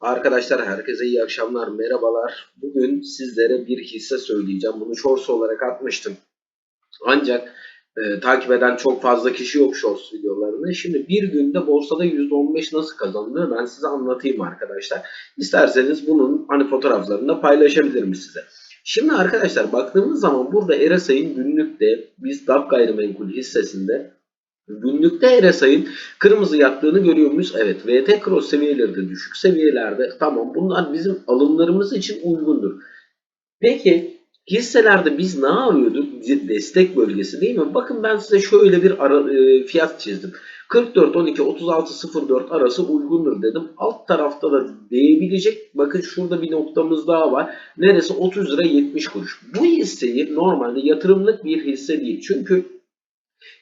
Arkadaşlar herkese iyi akşamlar, merhabalar. Bugün sizlere bir hisse söyleyeceğim. Bunu shorts olarak atmıştım. Ancak e, takip eden çok fazla kişi yok shorts videolarını. Şimdi bir günde borsada %15 nasıl kazanılır ben size anlatayım arkadaşlar. İsterseniz bunun hani fotoğraflarını da paylaşabilirim size. Şimdi arkadaşlar baktığımız zaman burada RSI'nin günlükte biz DAP gayrimenkul hissesinde Günlükte RSI'nin kırmızı yattığını görüyor muyuz? Evet. VT cross seviyeleri de düşük seviyelerde. Tamam bunlar bizim alımlarımız için uygundur. Peki hisselerde biz ne arıyorduk? Destek bölgesi değil mi? Bakın ben size şöyle bir ara, e, fiyat çizdim. 44 12 36 04 arası uygundur dedim. Alt tarafta da değebilecek. Bakın şurada bir noktamız daha var. Neresi? 30 lira 70 kuruş. Bu hisseyi normalde yatırımlık bir hisse değil. Çünkü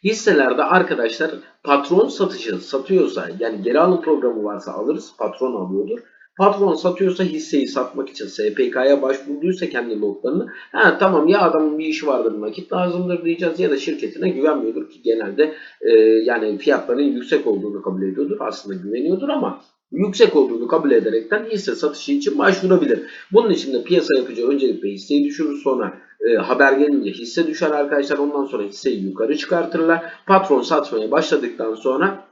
Hisselerde arkadaşlar patron satışı satıyorsa yani geri alım programı varsa alırız patron alıyordur. Patron satıyorsa hisseyi satmak için SPK'ya başvurduysa kendi notlarını ha tamam ya adamın bir işi vardır nakit lazımdır diyeceğiz ya da şirketine güvenmiyordur ki genelde e, yani fiyatların yüksek olduğunu kabul ediyordur aslında güveniyordur ama yüksek olduğunu kabul ederekten hisse satışı için başvurabilir. Bunun için de piyasa yapıcı öncelikle hisseyi düşürür sonra e, haber gelince hisse düşer arkadaşlar. Ondan sonra hisseyi yukarı çıkartırlar. Patron satmaya başladıktan sonra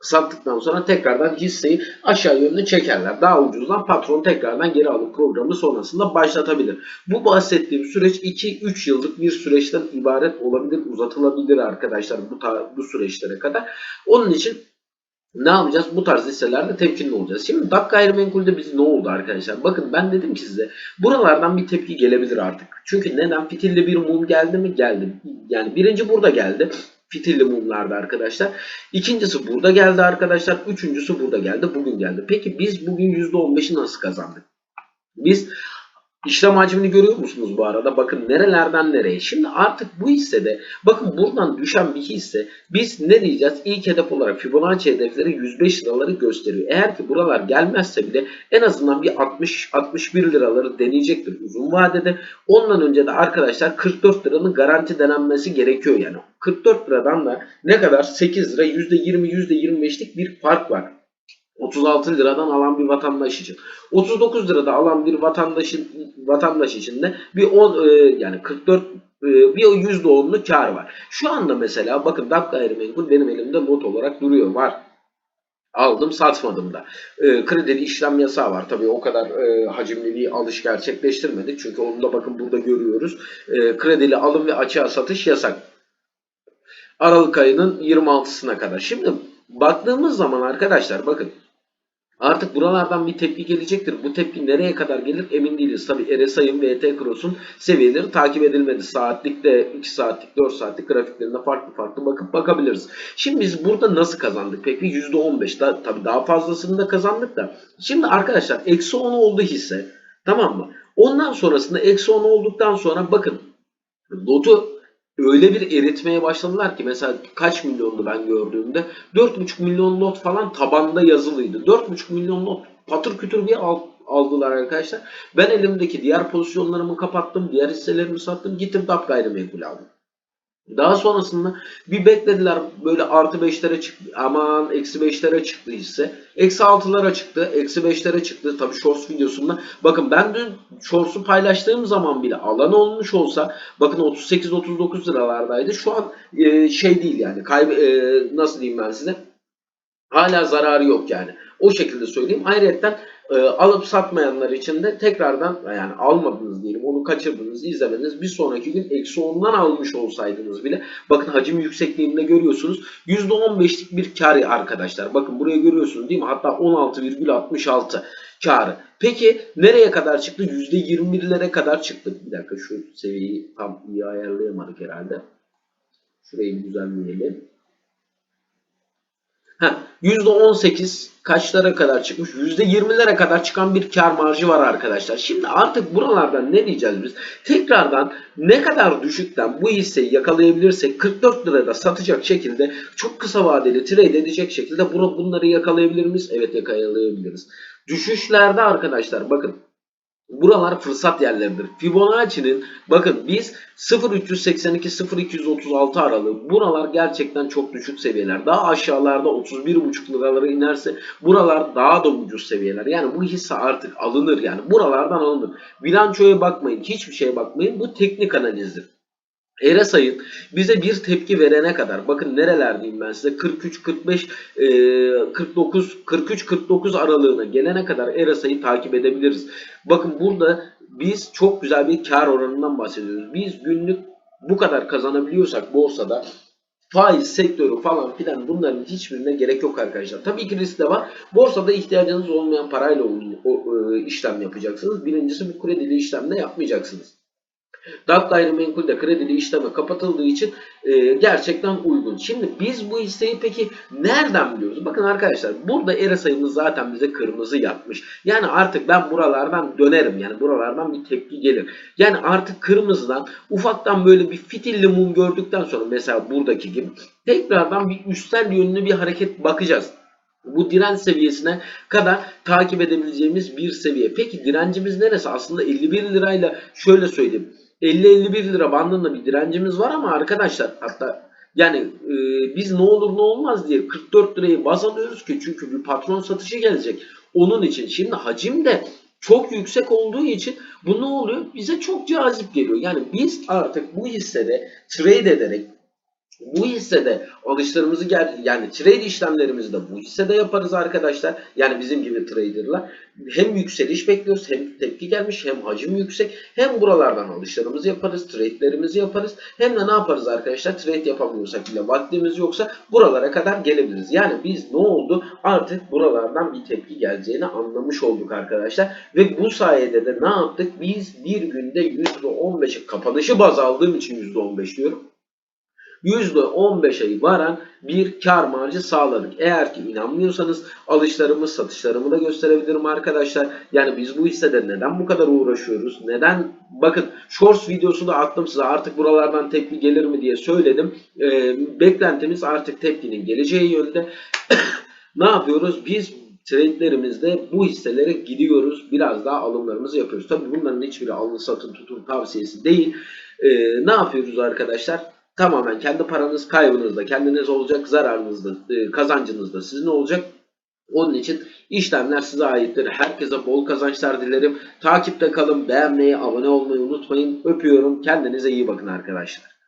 sattıktan sonra tekrardan hisseyi aşağı yönlü çekerler. Daha ucuzdan patron tekrardan geri alım programı sonrasında başlatabilir. Bu bahsettiğim süreç 2-3 yıllık bir süreçten ibaret olabilir, uzatılabilir arkadaşlar bu, bu süreçlere kadar. Onun için ne yapacağız? Bu tarz hisselerde temkinli olacağız. Şimdi DAP gayrimenkulde biz ne oldu arkadaşlar? Bakın ben dedim ki size buralardan bir tepki gelebilir artık. Çünkü neden? Fitilli bir mum geldi mi? Geldi. Yani birinci burada geldi. Fitilli mumlarda arkadaşlar. İkincisi burada geldi arkadaşlar. Üçüncüsü burada geldi. Bugün geldi. Peki biz bugün %15'i nasıl kazandık? Biz İşlem hacmini görüyor musunuz bu arada? Bakın nerelerden nereye. Şimdi artık bu hissede bakın buradan düşen bir hisse biz ne diyeceğiz? İlk hedef olarak Fibonacci hedefleri 105 liraları gösteriyor. Eğer ki buralar gelmezse bile en azından bir 60-61 liraları deneyecektir uzun vadede. Ondan önce de arkadaşlar 44 liranın garanti denenmesi gerekiyor yani. 44 liradan da ne kadar 8 lira %20 %25'lik bir fark var. 36 liradan alan bir vatandaş için. 39 lirada alan bir vatandaşın vatandaş için de bir 10 e, yani 44 e, bir %10'lu kar var. Şu anda mesela bakın DAP gayrimenkul benim elimde not olarak duruyor var. Aldım satmadım da. E, kredili işlem yasağı var. Tabii o kadar e, hacimli bir alış gerçekleştirmedik. Çünkü onu da bakın burada görüyoruz. E, kredili alım ve açığa satış yasak. Aralık ayının 26'sına kadar. Şimdi baktığımız zaman arkadaşlar bakın Artık buralardan bir tepki gelecektir. Bu tepki nereye kadar gelir emin değiliz. Tabi RSI'ın ve ET Cross'un seviyeleri takip edilmedi. Saatlikte 2 saatlik 4 saatlik grafiklerinde farklı farklı bakıp bakabiliriz. Şimdi biz burada nasıl kazandık? Peki %15 da tabi daha fazlasını da kazandık da. Şimdi arkadaşlar eksi 10 oldu hisse. Tamam mı? Ondan sonrasında eksi 10 olduktan sonra bakın lotu öyle bir eritmeye başladılar ki mesela kaç milyondu ben gördüğümde 4,5 milyon lot falan tabanda yazılıydı. 4,5 milyon lot patır kütür bir aldılar arkadaşlar. Ben elimdeki diğer pozisyonlarımı kapattım. Diğer hisselerimi sattım. Gittim DAP gayrimenkul aldım. Daha sonrasında bir beklediler böyle artı 5'lere çıktı. Aman eksi 5'lere çıktı hisse. Eksi 6'lara çıktı. Eksi 5'lere çıktı. Tabi shorts videosunda. Bakın ben dün shorts'u paylaştığım zaman bile alan olmuş olsa bakın 38-39 liralardaydı. Şu an e, şey değil yani. Kayb e, nasıl diyeyim ben size? Hala zararı yok yani. O şekilde söyleyeyim. Ayrıca e, alıp satmayanlar için de tekrardan yani almadınız diyelim onu kaçırdınız izlemediniz bir sonraki gün eksi 10'dan almış olsaydınız bile bakın hacim yüksekliğinde görüyorsunuz %15'lik bir kar arkadaşlar bakın buraya görüyorsunuz değil mi hatta 16,66 karı. Peki nereye kadar çıktı? %21'lere kadar çıktı. Bir dakika şu seviyeyi tam iyi ayarlayamadık herhalde. Şurayı düzenleyelim. Heh, %18 kaçlara kadar çıkmış? %20'lere kadar çıkan bir kar marjı var arkadaşlar. Şimdi artık buralardan ne diyeceğiz biz? Tekrardan ne kadar düşükten bu hisseyi yakalayabilirsek 44 lirada satacak şekilde çok kısa vadeli trade edecek şekilde bunları yakalayabilir miyiz? Evet yakalayabiliriz. Düşüşlerde arkadaşlar bakın Buralar fırsat yerleridir. Fibonacci'nin bakın biz 0.382-0.236 aralığı buralar gerçekten çok düşük seviyeler. Daha aşağılarda 31.5 liralara inerse buralar daha da ucuz seviyeler. Yani bu hisse artık alınır yani buralardan alınır. Bilançoya bakmayın hiçbir şeye bakmayın bu teknik analizdir. Eresay'ın bize bir tepki verene kadar bakın nerelerdeyim ben size 43 45 e, 49 43 49 aralığına gelene kadar Eresay'ı takip edebiliriz. Bakın burada biz çok güzel bir kar oranından bahsediyoruz. Biz günlük bu kadar kazanabiliyorsak borsada faiz sektörü falan filan bunların hiçbirine gerek yok arkadaşlar. Tabii ki risk de var. Borsada ihtiyacınız olmayan parayla e, işlem yapacaksınız. Birincisi bu kredili işlemde yapmayacaksınız. DAP gayrimenkul de kredili işleme kapatıldığı için e, gerçekten uygun. Şimdi biz bu hisseyi peki nereden biliyoruz? Bakın arkadaşlar burada ERA sayımız zaten bize kırmızı yapmış. Yani artık ben buralardan dönerim. Yani buralardan bir tepki gelir. Yani artık kırmızıdan ufaktan böyle bir fitilli mum gördükten sonra mesela buradaki gibi tekrardan bir üstel yönlü bir hareket bakacağız. Bu direnç seviyesine kadar takip edebileceğimiz bir seviye. Peki direncimiz neresi? Aslında 51 lirayla şöyle söyleyeyim. 50-51 lira bandında bir direncimiz var ama arkadaşlar hatta yani e, biz ne olur ne olmaz diye 44 lirayı baz alıyoruz ki çünkü bir patron satışı gelecek. Onun için şimdi hacim de çok yüksek olduğu için bu ne oluyor? Bize çok cazip geliyor. Yani biz artık bu hissede trade ederek bu hissede alışlarımızı gel yani trade işlemlerimizi de bu hissede yaparız arkadaşlar. Yani bizim gibi traderlar. Hem yükseliş bekliyoruz hem tepki gelmiş hem hacim yüksek. Hem buralardan alışlarımızı yaparız trade'lerimizi yaparız. Hem de ne yaparız arkadaşlar? Trade yapamıyorsak bile vaktimiz yoksa buralara kadar gelebiliriz. Yani biz ne oldu? Artık buralardan bir tepki geleceğini anlamış olduk arkadaşlar. Ve bu sayede de ne yaptık? Biz bir günde %15'i kapanışı baz aldığım için %15 diyorum. %15'e varan bir kar marjı sağladık. Eğer ki inanmıyorsanız alışlarımı satışlarımı da gösterebilirim arkadaşlar. Yani biz bu hissede neden bu kadar uğraşıyoruz? Neden? Bakın shorts videosu da attım size artık buralardan tepki gelir mi diye söyledim. Ee, beklentimiz artık tepkinin geleceği yönde. ne yapıyoruz? Biz trade'lerimizde bu hisselere gidiyoruz. Biraz daha alımlarımızı yapıyoruz. Tabii bunların hiçbiri alın satın tutun tavsiyesi değil. Ee, ne yapıyoruz arkadaşlar? Tamamen kendi paranız kaybınızda, kendiniz olacak zararınızda, e, kazancınızda sizin olacak. Onun için işlemler size aittir. Herkese bol kazançlar dilerim. Takipte kalın, beğenmeyi, abone olmayı unutmayın. Öpüyorum. Kendinize iyi bakın arkadaşlar.